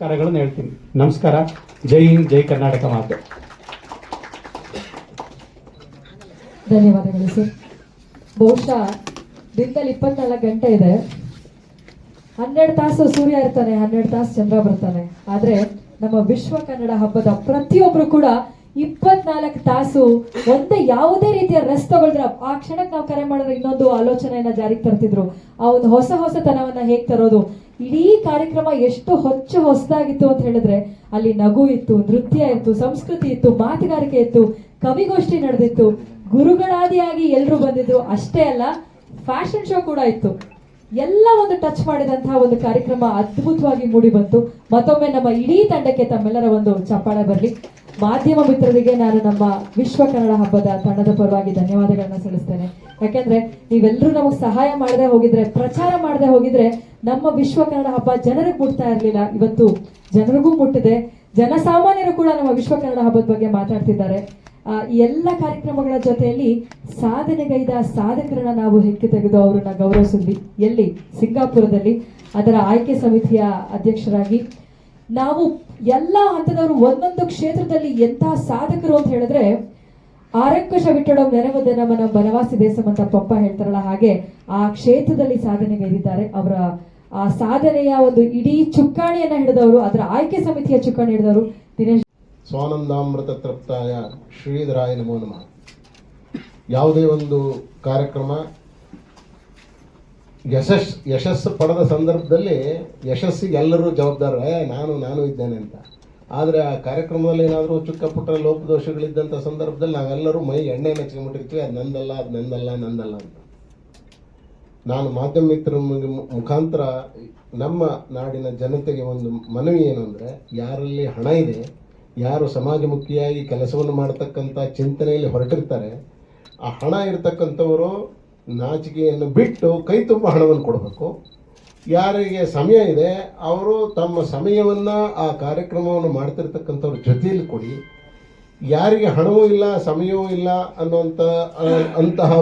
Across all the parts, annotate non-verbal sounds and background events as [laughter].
ನಮಸ್ಕಾರಗಳನ್ನು ಹೇಳ್ತೀನಿ. ನಮಸ್ಕಾರ. ಜೈ ಹಿಂದ್, ಜೈ ಕರ್ನಾಟಕ ಮಾತೆ. ಧನ್ಯವಾದಗಳು, ಸರ್. ಬಹುಶಃ ದಿನದಲ್ಲಿ ಇಪ್ಪತ್ನಾಲ್ಕು ಗಂಟೆ ಇದೆ. ಹನ್ನೆರಡು ತಾಸು ಸೂರ್ಯ ಇರ್ತಾನೆ, ಹನ್ನೆರಡು ತಾಸು ಚಂದ್ರ ಬರ್ತಾನೆ. ಆದ್ರೆ ನಮ್ಮ ವಿಶ್ವ ಕನ್ನಡ ಹಬ್ಬದ ಪ್ರತಿಯೊಬ್ರು ಕೂಡ ಇಪ್ಪತ್ನಾಲ್ಕು ತಾಸು ಒಂದೇ ಯಾವುದೇ ರೀತಿಯ ರೆಸ್ ತಗೊಳ್ದ್ರೆ ಆ ಕ್ಷಣಕ್ಕೆ ನಾವು ಕರೆ ಮಾಡಿದ್ರೆ ಇನ್ನೊಂದು ಆಲೋಚನೆಯನ್ನ ಜಾರಿಗೆ ತರ್ತಿದ್ರು. ಆ ಒಂದು ಹೊಸ ಹೊಸತನವನ್ನ ಹೇಗ್ ತರೋದು ಇಡೀ ಕಾರ್ಯಕ್ರಮ ಎಷ್ಟು ಹೊಚ್ಚ ಹೊಸದಾಗಿತ್ತು ಅಂತ ಹೇಳಿದ್ರೆ, ಅಲ್ಲಿ ನಗು ಇತ್ತು, ನೃತ್ಯ ಇತ್ತು, ಸಂಸ್ಕೃತಿ ಇತ್ತು, ಮಾತುಗಾರಿಕೆ ಇತ್ತು, ಕವಿಗೋಷ್ಠಿ ನಡೆದಿತ್ತು. ಗುರುಗಳಾದಿಯಾಗಿ ಎಲ್ಲರೂ ಬಂದಿದ್ರು. ಅಷ್ಟೇ ಅಲ್ಲ, ಫ್ಯಾಷನ್ ಶೋ ಕೂಡ ಇತ್ತು. ಎಲ್ಲ ಒಂದು ಟಚ್ ಮಾಡಿದಂತಹ ಒಂದು ಕಾರ್ಯಕ್ರಮ ಅದ್ಭುತವಾಗಿ ಮೂಡಿ ಬಂತು ಮತ್ತೊಮ್ಮೆ ನಮ್ಮ ಇಡೀ ತಂಡಕ್ಕೆ ತಮ್ಮೆಲ್ಲರ ಒಂದು ಚಪ್ಪಾಳೆ ಬರಲಿ. ಮಾಧ್ಯಮ ಮಿತ್ರರಿಗೆ ನಾನು ನಮ್ಮ ವಿಶ್ವ ಕನ್ನಡ ಹಬ್ಬದ ತಂಡದ ಪರವಾಗಿ ಧನ್ಯವಾದಗಳನ್ನ ಸಲ್ಲಿಸ್ತೇನೆ. ಯಾಕೆಂದ್ರೆ ನೀವೆಲ್ಲರೂ ನಮಗೆ ಸಹಾಯ ಮಾಡದೆ ಹೋಗಿದ್ರೆ, ಪ್ರಚಾರ ಮಾಡದೆ ಹೋಗಿದ್ರೆ ನಮ್ಮ ವಿಶ್ವ ಕನ್ನಡ ಹಬ್ಬ ಜನರಿಗೆ ಮುಟ್ತಾ ಇರಲಿಲ್ಲ. ಇವತ್ತು ಜನರಿಗೂ ಮುಟ್ಟಿದೆ. ಜನಸಾಮಾನ್ಯರು ಕೂಡ ನಮ್ಮ ವಿಶ್ವ ಕನ್ನಡ ಹಬ್ಬದ ಬಗ್ಗೆ ಮಾತಾಡ್ತಿದ್ದಾರೆ. ಎಲ್ಲ ಕಾರ್ಯಕ್ರಮಗಳ ಜೊತೆಯಲ್ಲಿ ಸಾಧನೆಗೈದ ಸಾಧಕರನ್ನ ನಾವು ಹೆಕ್ಕಿ ತೆಗೆದು ಅವರನ್ನ ಗೌರವಿಸಿದ್ವಿ. ಎಲ್ಲಿ? ಸಿಂಗಾಪುರದಲ್ಲಿ. ಅದರ ಆಯ್ಕೆ ಸಮಿತಿಯ ಅಧ್ಯಕ್ಷರಾಗಿ. ನಾವು ಎಲ್ಲ ಹಂತದವರು ಒಂದೊಂದು ಕ್ಷೇತ್ರದಲ್ಲಿ ಎಂಥ ಸಾಧಕರು ಅಂತ ಹೇಳಿದ್ರೆ, ಆರಕ್ಕಶ ಬಿಟ್ಟಡೋ ನೆರವದ ನಮ್ಮನ ಬನವಾಸಿ ದೇಸಮಂತ ಪಪ್ಪ ಹೇಳ್ತಾರಲ್ಲ ಹಾಗೆ, ಆ ಕ್ಷೇತ್ರದಲ್ಲಿ ಸಾಧನೆಗೈದಿದ್ದಾರೆ ಅವರ, ಆ ಸಾಧನೆಯ ಒಂದು ಇಡೀ ಚುಕ್ಕಾಣಿಯನ್ನ ಹಿಡಿದವರು, ಅದರ ಆಯ್ಕೆ ಸಮಿತಿಯ ಚುಕ್ಕಾಣಿ ಹಿಡಿದವರು ದಿನೇಶ್ ಸ್ವಾನಂದಾಮೃತ ತೃಪ್ತಾಯ ಶ್ರೀಧರಾಯ ನಮೋ ನಮಃ. ಯಾವುದೇ ಒಂದು ಕಾರ್ಯಕ್ರಮ ಯಶಸ್ ಯಶಸ್ಸು ಪಡೆದ ಸಂದರ್ಭದಲ್ಲಿ ಯಶಸ್ಸಿಗೆ ಎಲ್ಲರೂ ಜವಾಬ್ದಾರ. ನಾನು ನಾನು ಇದ್ದೇನೆ ಅಂತ. ಆದರೆ ಆ ಕಾರ್ಯಕ್ರಮದಲ್ಲಿ ಏನಾದರೂ ಚುಕ್ಕ ಪುಟ್ಟ ಲೋಪದೋಷಗಳಿದ್ದಂಥ ಸಂದರ್ಭದಲ್ಲಿ ನಾವೆಲ್ಲರೂ ಮೈ ಎಣ್ಣೆ ನೆಚ್ಕೊಂಡ್ಬಿಟ್ಟಿರ್ತೀವಿ ಅದು ನಂದಲ್ಲ ಅದು ನಂದಲ್ಲ ನಂದಲ್ಲ ಅಂತ. ನಾನು ಮಾಧ್ಯಮ ಮಿತ್ರ ಮುಖಾಂತರ ನಮ್ಮ ನಾಡಿನ ಜನತೆಗೆ ಒಂದು ಮನವಿ ಏನು ಅಂದರೆ, ಯಾರಲ್ಲಿ ಹಣ ಇದೆ ಯಾರು ಸಮಾಜಮುಖಿಯಾಗಿ ಕೆಲಸವನ್ನು ಮಾಡತಕ್ಕಂಥ ಚಿಂತನೆಯಲ್ಲಿ ಹೊರಟಿರ್ತಾರೆ, ಆ ಹಣ ಇರತಕ್ಕಂಥವರು ನಾಚಿಕೆಯನ್ನು ಬಿಟ್ಟು ಕೈ ತುಂಬ ಹಣವನ್ನು ಕೊಡಬೇಕು. ಯಾರಿಗೆ ಸಮಯ ಇದೆ, ಅವರು ತಮ್ಮ ಸಮಯವನ್ನು ಆ ಕಾರ್ಯಕ್ರಮವನ್ನು ಮಾಡ್ತಿರ್ತಕ್ಕಂಥವ್ರ ಜೊತೆಯಲ್ಲಿ ಕೊಡಿ. ಯಾರಿಗೆ ಹಣವೂ ಇಲ್ಲ, ಸಮಯವೂ ಇಲ್ಲ ಅನ್ನುವಂಥ ಅಂತಹ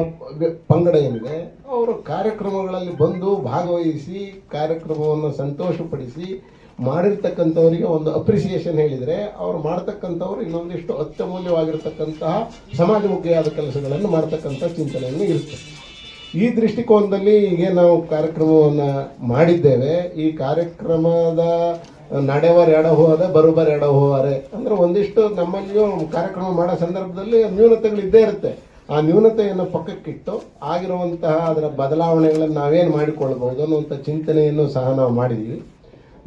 ಪಂಗಡ ಏನಿದೆ, ಅವರು ಕಾರ್ಯಕ್ರಮಗಳಲ್ಲಿ ಬಂದು ಭಾಗವಹಿಸಿ, ಕಾರ್ಯಕ್ರಮವನ್ನು ಸಂತೋಷಪಡಿಸಿ ಮಾಡಿರ್ತಕ್ಕಂಥವರಿಗೆ ಒಂದು ಅಪ್ರಿಸಿಯೇಷನ್ ಹೇಳಿದರೆ ಅವರು ಮಾಡ್ತಕ್ಕಂಥವ್ರು ಇನ್ನೊಂದಿಷ್ಟು ಅತ್ಯಮೂಲ್ಯವಾಗಿರ್ತಕ್ಕಂತಹ ಸಮಾಜಮುಖಿಯಾದ ಕೆಲಸಗಳನ್ನು ಮಾಡ್ತಕ್ಕಂಥ ಚಿಂತನೆಯನ್ನು ಇರುತ್ತೆ. ಈ ದೃಷ್ಟಿಕೋನದಲ್ಲಿ ಈಗ ನಾವು ಕಾರ್ಯಕ್ರಮವನ್ನು ಮಾಡಿದ್ದೇವೆ. ಈ ಕಾರ್ಯಕ್ರಮದ ನಡೆವರ್ ಎಡ ಹೋದ ಬರೋಬರ್ ಎಡ ಹೋವಾರೆ ಅಂದರೆ ಒಂದಿಷ್ಟು ನಮ್ಮಲ್ಲಿಯೂ ಕಾರ್ಯಕ್ರಮ ಮಾಡೋ ಸಂದರ್ಭದಲ್ಲಿ ನ್ಯೂನತೆಗಳು ಇದ್ದೇ ಇರುತ್ತೆ. ಆ ನ್ಯೂನತೆಯನ್ನು ಪಕ್ಕಕ್ಕಿಟ್ಟು ಆಗಿರುವಂತಹ ಅದರ ಬದಲಾವಣೆಗಳನ್ನು ನಾವೇನು ಮಾಡಿಕೊಳ್ಬೋದು ಅನ್ನುವಂಥ ಚಿಂತನೆಯನ್ನು ಸಹ ನಾವು ಮಾಡಿದ್ದೀವಿ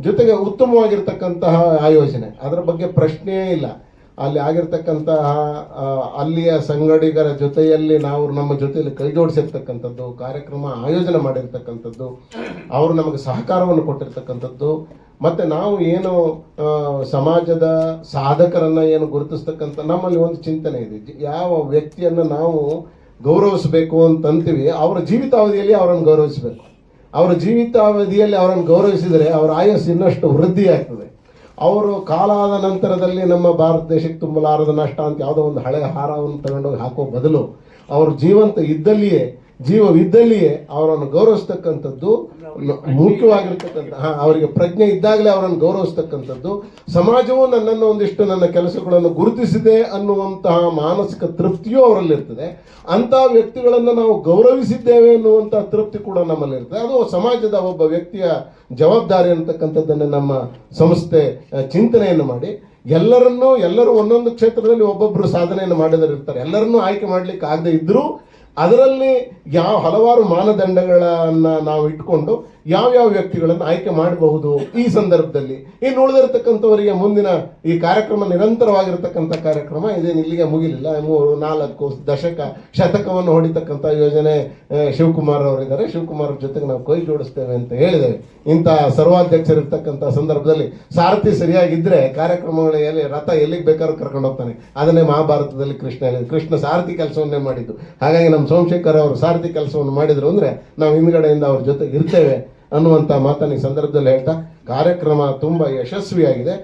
ಜೊತೆಗೆ ಉತ್ತಮವಾಗಿರ್ತಕ್ಕಂತಹ ಆಯೋಜನೆ. ಅದರ ಬಗ್ಗೆ ಪ್ರಶ್ನೆಯೇ ಇಲ್ಲ. ಅಲ್ಲಿ ಆಗಿರ್ತಕ್ಕಂತಹ ಅಲ್ಲಿಯ ಸಂಗಡಿಗರ ಜೊತೆಯಲ್ಲಿ ನಾವು ನಮ್ಮ ಜೊತೆಯಲ್ಲಿ ಕೈಜೋಡಿಸಿರ್ತಕ್ಕಂಥದ್ದು, ಕಾರ್ಯಕ್ರಮ ಆಯೋಜನೆ ಮಾಡಿರ್ತಕ್ಕಂಥದ್ದು, ಅವರು ನಮಗೆ ಸಹಕಾರವನ್ನು ಕೊಟ್ಟಿರ್ತಕ್ಕಂಥದ್ದು, ಮತ್ತು ನಾವು ಏನು ಸಮಾಜದ ಸಾಧಕರನ್ನು ಏನು ಗುರುತಿಸ್ತಕ್ಕಂಥ ನಮ್ಮಲ್ಲಿ ಒಂದು ಚಿಂತನೆ ಇದೆ. ಯಾವ ವ್ಯಕ್ತಿಯನ್ನು ನಾವು ಗೌರವಿಸಬೇಕು ಅಂತಂತೀವಿ, ಅವರ ಜೀವಿತಾವಧಿಯಲ್ಲಿ ಅವರನ್ನು ಗೌರವಿಸಬೇಕು. ಅವರ ಜೀವಿತಾವಧಿಯಲ್ಲಿ ಅವರನ್ನು ಗೌರವಿಸಿದರೆ ಅವರ ಆಯಸ್ಸು ಇನ್ನಷ್ಟು ವೃದ್ಧಿ ಆಗ್ತದೆ ಅವರು ಕಾಲಾದ ನಂತರದಲ್ಲಿ ನಮ್ಮ ಭಾರತ ದೇಶಕ್ಕೆ ತುಂಬಲಾರದ ನಷ್ಟ ಅಂತ ಯಾವುದೋ ಒಂದು ಹಳೆ ಹಾರವನ್ನು ತಗೊಂಡೋಗಿ ಹಾಕೋ ಬದಲು ಅವರು ಜೀವಂತ ಇದ್ದಲ್ಲಿಯೇ ಜೀವವಿದ್ದಲ್ಲಿಯೇ ಅವರನ್ನು ಗೌರವಿಸ್ತಕ್ಕಂಥದ್ದು ಮುಖ್ಯವಾಗಿರ್ತಕ್ಕಂಥ ಅವರಿಗೆ ಪ್ರಜ್ಞೆ ಇದ್ದಾಗಲೇ ಅವರನ್ನು ಗೌರವಿಸ್ತಕ್ಕಂಥದ್ದು, ಸಮಾಜವು ನನ್ನನ್ನು ಒಂದಿಷ್ಟು ನನ್ನ ಕೆಲಸಗಳನ್ನು ಗುರುತಿಸಿದೆ ಅನ್ನುವಂತಹ ಮಾನಸಿಕ ತೃಪ್ತಿಯೂ ಅವರಲ್ಲಿರ್ತದೆ. ಅಂತಹ ವ್ಯಕ್ತಿಗಳನ್ನು ನಾವು ಗೌರವಿಸಿದ್ದೇವೆ ಅನ್ನುವಂಥ ತೃಪ್ತಿ ಕೂಡ ನಮ್ಮಲ್ಲಿರ್ತದೆ. ಅದು ಸಮಾಜದ ಒಬ್ಬ ವ್ಯಕ್ತಿಯ ಜವಾಬ್ದಾರಿ ಅಂತಕ್ಕಂಥದ್ದನ್ನು ನಮ್ಮ ಸಂಸ್ಥೆ ಚಿಂತನೆಯನ್ನು ಮಾಡಿ. ಎಲ್ಲರನ್ನೂ, ಎಲ್ಲರೂ ಒಂದೊಂದು ಕ್ಷೇತ್ರದಲ್ಲಿ ಒಬ್ಬೊಬ್ಬರು ಸಾಧನೆಯನ್ನು ಮಾಡಿದರಿರ್ತಾರೆ. ಎಲ್ಲರನ್ನೂ ಆಯ್ಕೆ ಮಾಡಲಿಕ್ಕೆ ಆಗದೆ ಇದ್ದರೂ ಅದರಲ್ಲಿ ಯಾವ ಹಲವಾರು ಮಾನದಂಡಗಳನ್ನು ನಾವು ಇಟ್ಕೊಂಡು ಯಾವ್ಯಾವ ವ್ಯಕ್ತಿಗಳನ್ನು ಆಯ್ಕೆ ಮಾಡಬಹುದು ಈ ಸಂದರ್ಭದಲ್ಲಿ? ಇನ್ನು ಉಳಿದಿರತಕ್ಕಂಥವರಿಗೆ ಮುಂದಿನ ಈ ಕಾರ್ಯಕ್ರಮ ನಿರಂತರವಾಗಿರತಕ್ಕಂಥ ಕಾರ್ಯಕ್ರಮ ಇದೇನು ಇಲ್ಲಿಗೆ ಮುಗಿಲಿಲ್ಲ. ಮೂರು ನಾಲ್ಕು ದಶಕ ಶತಕವನ್ನು ಹೊಡಿತಕ್ಕಂಥ ಯೋಜನೆ ಶಿವಕುಮಾರ್ ಅವರಿದ್ದಾರೆ. ಶಿವಕುಮಾರ್ ಜೊತೆಗೆ ನಾವು ಕೈ ಜೋಡಿಸ್ತೇವೆ ಅಂತ ಹೇಳಿದ್ದೇವೆ. ಇಂಥ ಸರ್ವಾಧ್ಯಕ್ಷರಿರ್ತಕ್ಕಂಥ ಸಂದರ್ಭದಲ್ಲಿ ಸಾರಥಿ ಸರಿಯಾಗಿದ್ದರೆ ಕಾರ್ಯಕ್ರಮಗಳಲ್ಲಿ ರಥ ಎಲ್ಲಿಗೆ ಬೇಕಾದ್ರೂ ಕರ್ಕೊಂಡು ಹೋಗ್ತಾನೆ. ಅದನ್ನೇ ಮಹಾಭಾರತದಲ್ಲಿ ಕೃಷ್ಣ ಹೇಳಿದ್ರು. ಕೃಷ್ಣ ಸಾರಥಿ ಕೆಲಸವನ್ನೇ ಮಾಡಿದ್ದು. ಹಾಗಾಗಿ ನಮ್ಮ ಸೋಮಶೇಖರ್ ಅವರು ಸಾರಥಿ ಕೆಲಸವನ್ನು ಮಾಡಿದ್ರು ಅಂದರೆ ನಾವು ಹಿಂದ್ಗಡೆಯಿಂದ ಅವ್ರ ಜೊತೆಗೆ ಇರ್ತೇವೆ. ಅನ್ನುವಂಥ ಮಾತನ್ನ ಈ ಸಂದರ್ಭದಲ್ಲಿ ಹೇಳ್ತಾ, ಕಾರ್ಯಕ್ರಮ ತುಂಬ ಯಶಸ್ವಿಯಾಗಿದೆ.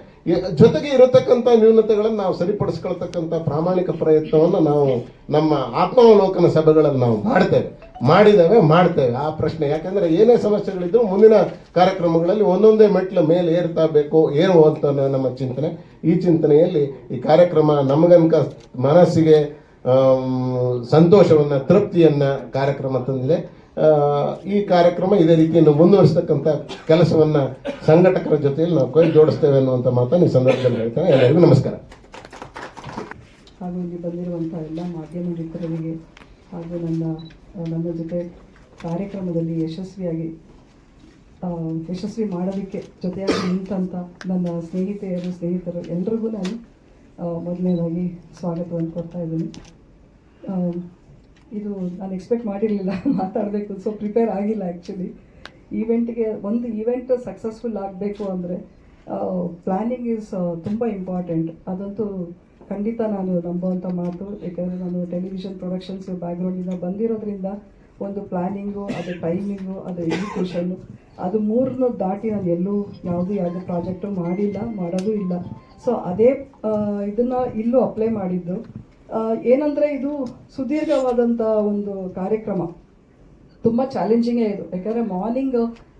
ಜೊತೆಗೆ ಇರತಕ್ಕಂಥ ನ್ಯೂನತೆಗಳನ್ನು ನಾವು ಸರಿಪಡಿಸ್ಕೊಳ್ತಕ್ಕಂಥ ಪ್ರಾಮಾಣಿಕ ಪ್ರಯತ್ನವನ್ನು ನಾವು ನಮ್ಮ ಆತ್ಮಾವಲೋಕನ ಸಭೆಗಳನ್ನು ನಾವು ಮಾಡ್ತೇವೆ. ಮಾಡಿದ್ದೇವೆ, ಮಾಡ್ತೇವೆ. ಆ ಪ್ರಶ್ನೆ, ಯಾಕಂದ್ರೆ ಏನೇ ಸಮಸ್ಯೆಗಳಿದ್ರು ಮುಂದಿನ ಕಾರ್ಯಕ್ರಮಗಳಲ್ಲಿ ಒಂದೊಂದೇ ಮೆಟ್ಲು ಮೇಲೆ ಏರ್ತಾ ಬೇಕು ಏರುವಂತ ನಮ್ಮ ಚಿಂತನೆ. ಈ ಚಿಂತನೆಯಲ್ಲಿ ಈ ಕಾರ್ಯಕ್ರಮ ನಮಗನ್ಕ ಮನಸ್ಸಿಗೆ ಸಂತೋಷವನ್ನು, ತೃಪ್ತಿಯನ್ನ ಕಾರ್ಯಕ್ರಮ ತಂದಿದೆ. ಈ ಕಾರ್ಯಕ್ರಮ ಇದೇ ರೀತಿಯನ್ನು ಮುಂದುವರಿಸತಕ್ಕಂಥ ಕೆಲಸವನ್ನು ಸಂಘಟಕರ ಜೊತೆಯಲ್ಲಿ ನಾವು ಕೈ ಜೋಡಿಸ್ತೇವೆ ಅನ್ನುವಂಥ ಮಾತನ್ನು ಈ ಸಂದರ್ಭದಲ್ಲಿ ಹೇಳ್ತೇನೆ. ಎಲ್ಲರಿಗೂ ನಮಸ್ಕಾರ. ಹಾಗೂ ಇಲ್ಲಿ ಬಂದಿರುವಂಥ ಎಲ್ಲ ಮಾಧ್ಯಮ ಮಿತ್ರರಿಗೆ ಹಾಗೂ ನನ್ನ ನನ್ನ ಜೊತೆ ಕಾರ್ಯಕ್ರಮದಲ್ಲಿ ಯಶಸ್ವಿಯಾಗಿ ಯಶಸ್ವಿ ಮಾಡೋದಕ್ಕೆ ಜೊತೆಯಾಗಿ ನಿಂತಂಥ ನನ್ನ ಸ್ನೇಹಿತೆಯರು, ಸ್ನೇಹಿತರು ಎಲ್ರಿಗೂ ನಾನು ಮೊದಲನೇದಾಗಿ ಸ್ವಾಗತವನ್ನು ಕೊಡ್ತಾ ಇದ್ದೀನಿ. ಇದು ನಾನು ಎಕ್ಸ್ಪೆಕ್ಟ್ ಮಾಡಿರಲಿಲ್ಲ. [laughs] ಮಾತಾಡಬೇಕು. ಸೊ ಪ್ರಿಪೇರ್ ಆಗಿಲ್ಲ ಆ್ಯಕ್ಚುಲಿ ಈವೆಂಟ್ಗೆ ಒಂದು ಈವೆಂಟ್ ಸಕ್ಸಸ್ಫುಲ್ ಆಗಬೇಕು ಅಂದರೆ ಪ್ಲ್ಯಾನಿಂಗ್ ಈಸ್ ತುಂಬ ಇಂಪಾರ್ಟೆಂಟ್ ಅದಂತೂ ಖಂಡಿತ ನಾನು ನಂಬುವಂಥ ಮಾತು. ಯಾಕಂದರೆ ನಾನು ಟೆಲಿವಿಷನ್ ಪ್ರೊಡಕ್ಷನ್ಸ್ ಬ್ಯಾಕ್ಗ್ರೌಂಡಿಂದ ಬಂದಿರೋದ್ರಿಂದ ಒಂದು ಪ್ಲ್ಯಾನಿಂಗು ಅದು ಟೈಮಿಂಗು ಅದು ಎಜುಕೇಷನ್ನು ಅದು ಮೂರನ್ನು ದಾಟಿ ನಾನು ಎಲ್ಲೂ ಯಾವುದೂ ಯಾವುದೇ ಪ್ರಾಜೆಕ್ಟು ಮಾಡಿಲ್ಲ, ಮಾಡೋದು ಇಲ್ಲ. ಸೊ ಅದೇ ಇದನ್ನು ಇಲ್ಲೂ ಅಪ್ಲೈ ಮಾಡಿದ್ದು. ಏನಂದ್ರೆ ಇದು ಸುದೀರ್ಘವಾದಂಥ ಒಂದು ಕಾರ್ಯಕ್ರಮ. ತುಂಬ ಚಾಲೆಂಜಿಂಗೇ ಇದು. ಯಾಕಂದರೆ ಮಾರ್ನಿಂಗ್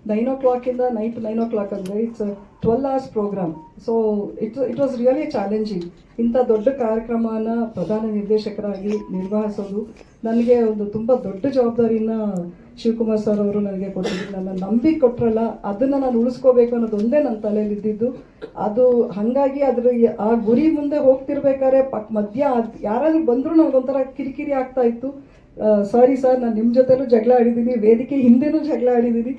ನೈನ್ ಓ ಕ್ಲಾಕಿಂದ ನೈಟ್ ನೈನ್ ಓ ಕ್ಲಾಕ್ ಅಂದರೆ it's twelve hours program so it it was really challenging ಇಂಥ ದೊಡ್ಡ ಕಾರ್ಯಕ್ರಮನ ಪ್ರಧಾನ ನಿರ್ದೇಶಕರಾಗಿ ನಿರ್ವಹಿಸೋದು ನನಗೆ ಒಂದು ತುಂಬ ದೊಡ್ಡ ಜವಾಬ್ದಾರಿನ ಶಿವಕುಮಾರ್ ಸರ್ ಅವರು ನನಗೆ ಕೊಟ್ಟಿದ್ದು ನನ್ನ ನಂಬಿ ಕೊಟ್ರಲ್ಲ, ಅದನ್ನ ನಾನು ಉಳಿಸ್ಕೋಬೇಕು ಅನ್ನೋದು ಒಂದೇ ನನ್ನ ತಲೆಯಲ್ಲಿ ಇದ್ದಿದ್ದು ಅದು ಹಾಗಾಗಿ ಅದ್ರ ಆ ಗುರಿ ಮುಂದೆ ಹೋಗ್ತಿರ್ಬೇಕಾದ್ರೆ ಪಕ್ ಮಧ್ಯ ಅದು ಯಾರಾದ್ರೂ ಬಂದರೂ ನನಗೊಂಥರ ಕಿರಿಕಿರಿ ಆಗ್ತಾ ಇತ್ತು. ಸಾರಿ ಸರ್ ನಾನು ನಿಮ್ಮ ಜೊತೆಲೂ ಜಗಳ ಆಡಿದ್ದೀನಿ ವೇದಿಕೆ ಹಿಂದೆನೂ ಜಗಳ ಆಡಿದ್ದೀನಿ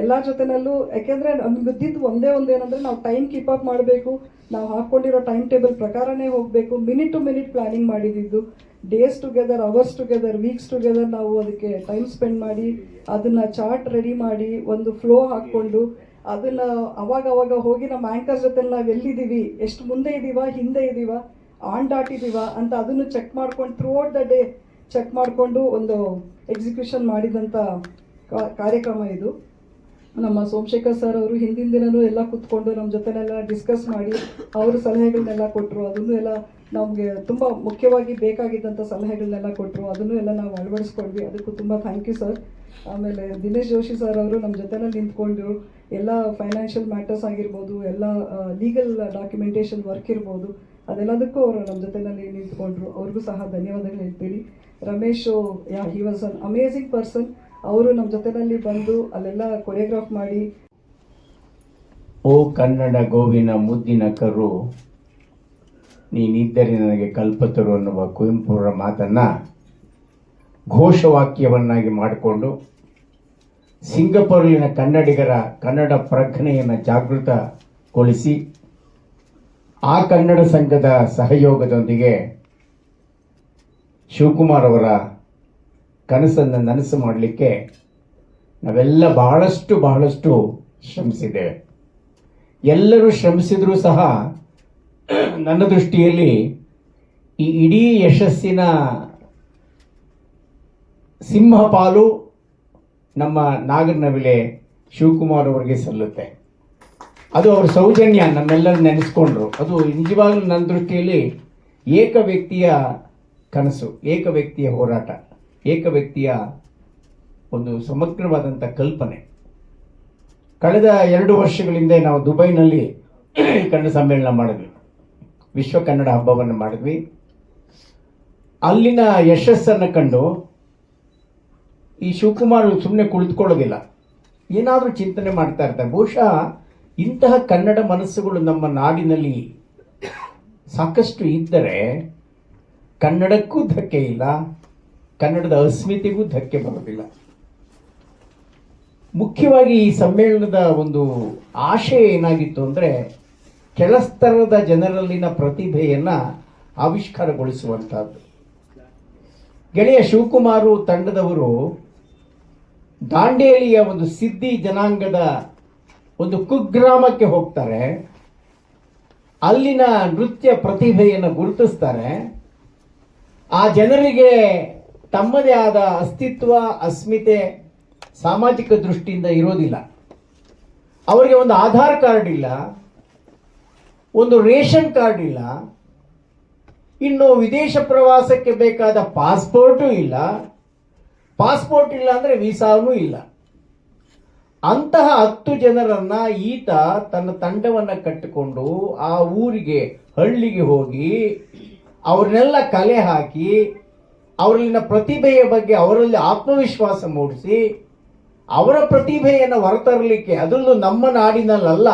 ಎಲ್ಲ ಜೊತೆನಲ್ಲೂ, ಯಾಕೆಂದರೆ ನಮ್ಗೆ ಗೊತ್ತಿದ್ದು ಒಂದೇ ಒಂದು ಏನಂದರೆ ನಾವು ಟೈಮ್ ಕೀಪ್ ಅಪ್ ಮಾಡಬೇಕು. ನಾವು ಹಾಕ್ಕೊಂಡಿರೋ ಟೈಮ್ ಟೇಬಲ್ ಪ್ರಕಾರನೇ ಹೋಗಬೇಕು. ಮಿನಿಟ್ ಟು ಮಿನಿಟ್ ಪ್ಲಾನಿಂಗ್ ಮಾಡಿದ್ದು days together hours together weeks together ನಾವು ಅದಕ್ಕೆ ಟೈಮ್ ಸ್ಪೆಂಡ್ ಮಾಡಿ, ಅದನ್ನ ಚಾರ್ಟ್ ರೆಡಿ ಮಾಡಿ, ಒಂದು ಫ್ಲೋ ಹಾಕ್ಕೊಂಡು, ಅದನ್ನ ಅವಾಗ ಅವಾಗ ಹೋಗಿ ನಮ್ಮ ಆಂಕರ್ ಜೊತೆ ನಾವು ಎಲ್ಲಿದ್ದೀವಿ, ಎಷ್ಟು ಮುಂದೆ ಇದೀವ, ಹಿಂದೆ ಇದೀವ ಆನ್ ದಾಟಿದೀವ ಅಂತ ಅದನ್ನು ಚೆಕ್ ಮಾಡ್ಕೊಂಡು throughout the day check ಮಾಡಿಕೊಂಡು ಒಂದು ಎಕ್ಸಿಕ್ಯೂಷನ್ ಮಾಡಿದಂಥ ಕಾರ್ಯಕ್ರಮ ಇದು. ನಮ್ಮ ಸೋಮಶೇಖರ್ ಸರ್ ಅವರು ಹಿಂದಿನ ದಿನನೂ ಎಲ್ಲ ಕೂತ್ಕೊಂಡು ನಮ್ಮ ಜೊತೆನೆಲ್ಲ ಡಿಸ್ಕಸ್ ಮಾಡಿ ಅವ್ರ ಸಲಹೆಗಳನ್ನೆಲ್ಲ ಕೊಟ್ಟರು ಅದನ್ನು ಎಲ್ಲ ನಮಗೆ ತುಂಬ ಮುಖ್ಯವಾಗಿ ಬೇಕಾಗಿದ್ದಂಥ ಸಲಹೆಗಳನ್ನೆಲ್ಲ ಕೊಟ್ಟರು ಅದನ್ನು ಎಲ್ಲ ನಾವು ಅಳವಡಿಸ್ಕೊಂಡ್ವಿ. ಅದಕ್ಕೂ ತುಂಬ ಥ್ಯಾಂಕ್ ಯು ಸರ್ ಆಮೇಲೆ ದಿನೇಶ್ ಜೋಶಿ ಸರ್ ಅವರು ನಮ್ಮ ಜೊತೆನಲ್ಲಿ ನಿಂತ್ಕೊಂಡು ಎಲ್ಲ ಫೈನಾನ್ಷಿಯಲ್ ಮ್ಯಾಟರ್ಸ್ ಆಗಿರ್ಬೋದು, ಎಲ್ಲ ಲೀಗಲ್ ಡಾಕ್ಯುಮೆಂಟೇಷನ್ ವರ್ಕ್ ಇರ್ಬೋದು, ಅದೆಲ್ಲದಕ್ಕೂ ಅವರು ನಮ್ಮ ಜೊತೆನಲ್ಲಿ ನಿಂತ್ಕೊಂಡ್ರು. ಅವ್ರಿಗೂ ಸಹ ಧನ್ಯವಾದಗಳು ಹೇಳ್ತೀನಿ. Ramesh, yeah he was an amazing person ಅವರು ನಮ್ಮ ಜೊತೆಯಲ್ಲಿ ಬಂದು ಅಲ್ಲೆಲ್ಲ ಕೊರಿಯೋಗ್ರಾಫ್ ಮಾಡಿ. ಓ ಕನ್ನಡ ಗೋವಿನ ಮುದ್ದಿನ ಕರು, ನೀನಿದ್ದರೆ ನನಗೆ ಕಲ್ಪತರು ಅನ್ನುವ ಕುವೆಂಪುರ ಮಾತನ್ನ ಘೋಷವಾಕ್ಯವನ್ನಾಗಿ ಮಾಡಿಕೊಂಡು ಸಿಂಗಪುರಿನ ಕನ್ನಡಿಗರ ಕನ್ನಡ ಪ್ರಜ್ಞೆಯನ್ನು ಜಾಗೃತಗೊಳಿಸಿ ಆ ಕನ್ನಡ ಸಂಘದ ಸಹಯೋಗದೊಂದಿಗೆ ಶಿವಕುಮಾರ್ ಅವರ ಕನಸನ್ನು ನನಸು ಮಾಡಲಿಕ್ಕೆ ನಾವೆಲ್ಲ ಬಹಳಷ್ಟು ಬಹಳಷ್ಟು ಶ್ರಮಿಸಿದ್ದೇವೆ. ಎಲ್ಲರೂ ಶ್ರಮಿಸಿದರೂ ಸಹ ನನ್ನ ದೃಷ್ಟಿಯಲ್ಲಿ ಈ ಇಡೀ ಯಶಸ್ಸಿನ ಸಿಂಹಪಾಲು ನಮ್ಮ ನಾಗರ್ನವಿಲೆ ಶಿವಕುಮಾರ್ ಅವರಿಗೆ ಸಲ್ಲುತ್ತೆ. ಅದು ಅವ್ರ ಸೌಜನ್ಯ ನಮ್ಮೆಲ್ಲರೂ ನೆನೆಸ್ಕೊಂಡ್ರು. ಅದು ನಿಜವಾಗ್ಲೂ ನನ್ನ ದೃಷ್ಟಿಯಲ್ಲಿ ಏಕ ವ್ಯಕ್ತಿಯ ಕನಸು, ಏಕ ವ್ಯಕ್ತಿಯ ಹೋರಾಟ. ಏಕ ವ್ಯಕ್ತಿಯ ಒಂದು ಸಮಗ್ರವಾದಂಥ ಕಲ್ಪನೆ. ಕಳೆದ ಎರಡು ವರ್ಷಗಳ ಹಿಂದೆ ನಾವು ದುಬೈನಲ್ಲಿ ಕನ್ನಡ ಸಮ್ಮೇಳನ ಮಾಡಿದ್ವಿ. ವಿಶ್ವ ಕನ್ನಡ ಹಬ್ಬವನ್ನು ಮಾಡಿದ್ವಿ. ಅಲ್ಲಿನ ಯಶಸ್ಸನ್ನು ಕಂಡು ಈ ಶಿವಕುಮಾರ್ ಸುಮ್ಮನೆ ಕುಳಿತುಕೊಳ್ಳೋದಿಲ್ಲ. ಏನಾದರೂ ಚಿಂತನೆ ಮಾಡ್ತಾ ಇರ್ತಾರೆ. ಬಹುಶಃ ಇಂತಹ ಕನ್ನಡ ಮನಸ್ಸುಗಳು ನಮ್ಮ ನಾಡಿನಲ್ಲಿ ಸಾಕಷ್ಟು ಇದ್ದರೆ ಕನ್ನಡಕ್ಕೂ ಧಕ್ಕೆ ಇಲ್ಲ ಕನ್ನಡದ ಅಸ್ಮಿತೆಗೂ ಧಕ್ಕೆ ಬರೋದಿಲ್ಲ ಮುಖ್ಯವಾಗಿ ಈ ಸಮ್ಮೇಳನದ ಒಂದು ಆಶಯ ಏನಾಗಿತ್ತು ಅಂದರೆ ಕೆಳಸ್ತರದ ಜನರಲ್ಲಿನ ಪ್ರತಿಭೆಯನ್ನು ಆವಿಷ್ಕಾರಗೊಳಿಸುವಂಥದ್ದು ಗೆಳೆಯ ಶಿವಕುಮಾರು ತಂಡದವರು ದಾಂಡೇಲಿಯ ಒಂದು ಸಿದ್ಧಿ ಜನಾಂಗದ ಒಂದು ಕುಗ್ರಾಮಕ್ಕೆ ಹೋಗ್ತಾರೆ. ಅಲ್ಲಿನ ನೃತ್ಯ ಪ್ರತಿಭೆಯನ್ನು ಗುರುತಿಸ್ತಾರೆ. ಆ ಜನರಿಗೆ ತಮ್ಮದೇ ಆದ ಅಸ್ತಿತ್ವ, ಅಸ್ಮಿತೆ ಸಾಮಾಜಿಕ ದೃಷ್ಟಿಯಿಂದ ಇರೋದಿಲ್ಲ. ಅವರಿಗೆ ಒಂದು ಆಧಾರ್ ಕಾರ್ಡ್ ಇಲ್ಲ, ಒಂದು ರೇಷನ್ ಕಾರ್ಡ್ ಇಲ್ಲ, ಇನ್ನು ವಿದೇಶ ಪ್ರವಾಸಕ್ಕೆ ಬೇಕಾದ ಪಾಸ್ಪೋರ್ಟು ಇಲ್ಲ. ಪಾಸ್ಪೋರ್ಟ್ ಇಲ್ಲ ಅಂದರೆ ವೀಸಾನೂ ಇಲ್ಲ. ಅಂತಹ ಹತ್ತು ಜನರನ್ನ ಈತ ತನ್ನ ತಂಡವನ್ನು ಕಟ್ಟಿಕೊಂಡು ಆ ಊರಿಗೆ, ಹಳ್ಳಿಗೆ ಹೋಗಿ ಅವ್ರನ್ನೆಲ್ಲ ಕಲೆ ಹಾಕಿ ಅವರಲ್ಲಿನ ಪ್ರತಿಭೆಯ ಬಗ್ಗೆ ಅವರಲ್ಲಿ ಆತ್ಮವಿಶ್ವಾಸ ಮೂಡಿಸಿ ಅವರ ಪ್ರತಿಭೆಯನ್ನು ಹೊರತರಲಿಕ್ಕೆ ಅದರಲ್ಲೂ ನಮ್ಮ ನಾಡಿನಲ್ಲಲ್ಲ,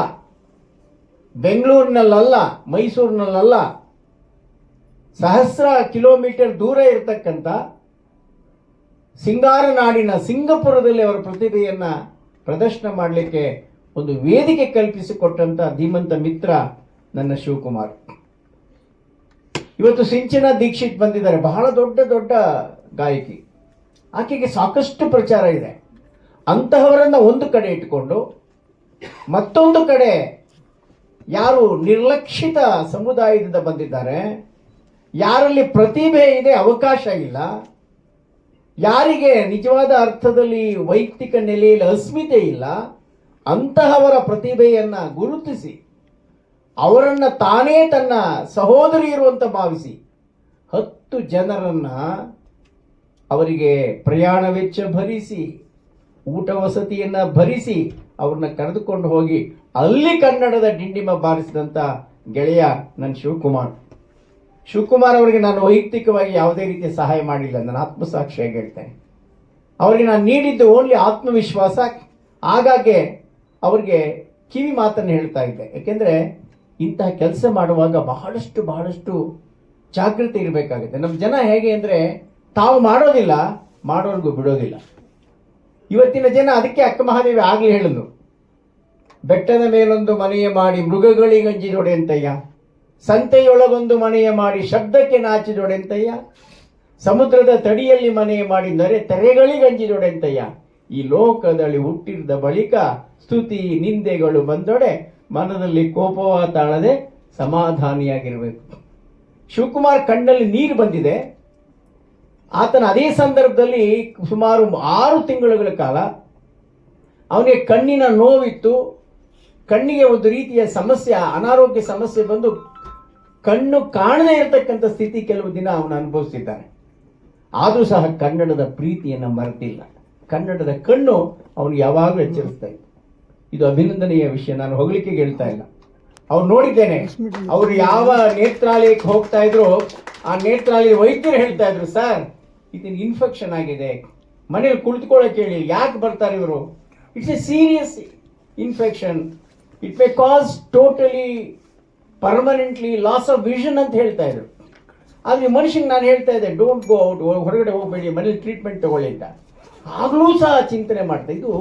ಬೆಂಗಳೂರಿನಲ್ಲಲ್ಲ, ಮೈಸೂರಿನಲ್ಲಲ್ಲ, ಸಹಸ್ರ ಕಿಲೋಮೀಟರ್ ದೂರ ಇರತಕ್ಕಂಥ ಸಿಂಗಾರ ನಾಡಿನ ಸಿಂಗಪುರದಲ್ಲಿ ಅವರ ಪ್ರತಿಭೆಯನ್ನು ಪ್ರದರ್ಶನ ಮಾಡಲಿಕ್ಕೆ ಒಂದು ವೇದಿಕೆ ಕಲ್ಪಿಸಿಕೊಟ್ಟಂಥ ಧೀಮಂತ ಮಿತ್ರ ನನ್ನ ಶಿವಕುಮಾರ್. ಇವತ್ತು ಸಿಂಚನ ದೀಕ್ಷಿತ್ ಬಂದಿದ್ದಾರೆ. ಬಹಳ ದೊಡ್ಡ ದೊಡ್ಡ ಗಾಯಕಿ. ಆಕೆಗೆ ಸಾಕಷ್ಟು ಪ್ರಚಾರ ಇದೆ. ಅಂತಹವರನ್ನ ಒಂದು ಕಡೆ ಇಟ್ಟುಕೊಂಡು ಮತ್ತೊಂದು ಕಡೆ ಯಾರು ನಿರ್ಲಕ್ಷಿತ ಸಮುದಾಯದಿಂದ ಬಂದಿದ್ದಾರೆ. ಯಾರಲ್ಲಿ ಪ್ರತಿಭೆ ಇದೆ, ಅವಕಾಶ ಇಲ್ಲ. ಯಾರಿಗೆ ನಿಜವಾದ ಅರ್ಥದಲ್ಲಿ ವೈಯಕ್ತಿಕ ನೆಲೆಯಲ್ಲಿ ಅಸ್ಮಿತೆ ಇಲ್ಲ. ಅಂತಹವರ ಪ್ರತಿಭೆಯನ್ನು ಗುರುತಿಸಿ ಅವರನ್ನ ತಾನೇ ತನ್ನ ಸಹೋದರಿ ಇರುವಂತ ಭಾವಿಸಿ ಹತ್ತು ಜನರನ್ನ ಅವರಿಗೆ ಪ್ರಯಾಣ ವೆಚ್ಚ ಭರಿಸಿ, ಊಟ ವಸತಿಯನ್ನ ಭರಿಸಿ ಅವ್ರನ್ನ ಕರೆದುಕೊಂಡು ಹೋಗಿ ಅಲ್ಲಿ ಕನ್ನಡದ ಡಿಂಡಿಮ ಬಾರಿಸಿದಂತ ಗೆಳೆಯ ನನ್ನ ಶಿವಕುಮಾರ್. ಶಿವಕುಮಾರ್ ಅವರಿಗೆ ನಾನು ವೈಯಕ್ತಿಕವಾಗಿ ಯಾವುದೇ ರೀತಿಯ ಸಹಾಯ ಮಾಡಿಲ್ಲ ನನ್ನ ಆತ್ಮಸಾಕ್ಷಿಯಾಗಿ ಹೇಳ್ತೇನೆ. ಅವರಿಗೆ ನಾನು ನೀಡಿದ್ದು ಓನ್ಲಿ ಆತ್ಮವಿಶ್ವಾಸ. ಆಗಾಗ್ಗೆ ಅವರಿಗೆ ಕಿವಿ ಮಾತನ್ನು ಹೇಳ್ತಾ ಇದ್ದೆ. ಯಾಕೆಂದ್ರೆ ಇಂತಹ ಕೆಲಸ ಮಾಡುವಾಗ ಬಹಳಷ್ಟು ಬಹಳಷ್ಟು ಜಾಗೃತಿ ಇರಬೇಕಾಗುತ್ತೆ. ನಮ್ಮ ಜನ ಹೇಗೆ ಅಂದರೆ ತಾವು ಮಾಡೋದಿಲ್ಲ, ಮಾಡೋರ್ಗೂ ಬಿಡೋದಿಲ್ಲ. ಇವತ್ತಿನ ಜನ ಅದಕ್ಕೆ ಅಕ್ಕ ಮಹಾದೇವಿ ಆಗಲಿ ಹೇಳಿದ್ರು ಬೆಟ್ಟದ ಮೇಲೊಂದು ಮನೆಯ ಮಾಡಿ ಮೃಗಗಳಿಗಂಜಿದೊಡೆಂತಯ್ಯ ಸಂತೆಯೊಳಗೊಂದು ಮನೆಯ ಮಾಡಿ ಶಬ್ದಕ್ಕೆ ನಾಚಿದೊಡೆಂತಯ್ಯ ಸಮುದ್ರದ ತಡಿಯಲ್ಲಿ ಮನೆಯ ಮಾಡಿ ನರೆ ತೆರೆಗಳಿಗಂಜಿದೊಡೆಂತಯ್ಯ ಈ ಲೋಕದಲ್ಲಿ ಹುಟ್ಟಿದ ಬಳಿಕ ಸ್ತುತಿ ನಿಂದೆಗಳು ಬಂದೊಡೆ. ಮನದಲ್ಲಿ ಕೋಪವ ತಾಳದೆ ಸಮಾಧಾನಿಯಾಗಿರಬೇಕು. ಶಿವಕುಮಾರ್ ಕಣ್ಣಲ್ಲಿ ನೀರು ಬಂದಿದೆ. ಆತನ ಅದೇ ಸಂದರ್ಭದಲ್ಲಿ ಸುಮಾರು ಆರು ತಿಂಗಳುಗಳ ಕಾಲ ಅವನಿಗೆ ಕಣ್ಣಿನ ನೋವಿತ್ತು. ಕಣ್ಣಿಗೆ ಒಂದು ರೀತಿಯ ಸಮಸ್ಯೆ, ಅನಾರೋಗ್ಯ ಸಮಸ್ಯೆ ಬಂದು ಕಣ್ಣು ಕಾಣದೇ ಇರತಕ್ಕಂಥ ಸ್ಥಿತಿ ಕೆಲವು ದಿನ ಅವನು ಅನುಭವಿಸಿದ್ದಾನೆ ಆದರೂ ಸಹ ಕನ್ನಡದ ಪ್ರೀತಿಯನ್ನು ಮರೆತಿಲ್ಲ. ಕನ್ನಡದ ಕಣ್ಣು ಅವನು ಯಾವಾಗಲೂ ಎಚ್ಚರಿಸ್ತಾ ಇದು ಅಭಿನಂದನೆಯ ವಿಷಯ, ನಾನು ಹೊಗಳಿಕೆ ಹೇಳ್ತಾ ಇಲ್ಲ. ಅವ್ರು ನೋಡಿದ್ದೇನೆ, ಅವರು ಯಾವ ನೇತ್ರಾಲಯಕ್ಕೆ ಹೋಗ್ತಾ ಇದ್ರು, ಆ ನೇತ್ರಾಲಯ ವೈದ್ಯರು ಹೇಳ್ತಾ ಇದ್ರು, ಸರ್ ಇದನ್ನ ಇನ್ಫೆಕ್ಷನ್ ಆಗಿದೆ. ಮನೇಲಿ ಕುಳಿತುಕೊಳ್ಳಕ್ಕೆ ಹೇಳಿ, ಯಾಕೆ ಬರ್ತಾರೆ ಇವರು? It's a serious infection it may cause totally permanently loss of vision ಅಂತ ಹೇಳ್ತಾ ಇದ್ರು. ಆದ್ರೆ ಮನುಷ್ಯನಿಗೆ ನಾನು ಹೇಳ್ತಾ ಇದ್ದೆ ಡೋಂಟ್ ಗೋ ಔಟ್ ಹೊರಗಡೆ ಹೋಗಬೇಡಿ, ಮನೇಲಿ ಟ್ರೀಟ್ಮೆಂಟ್ ತಗೊಳ್ಳಿ ಅಂತ. ಆಗಲೂ ಸಹ ಚಿಂತನೆ ಮಾಡ್ತಾ ಇದು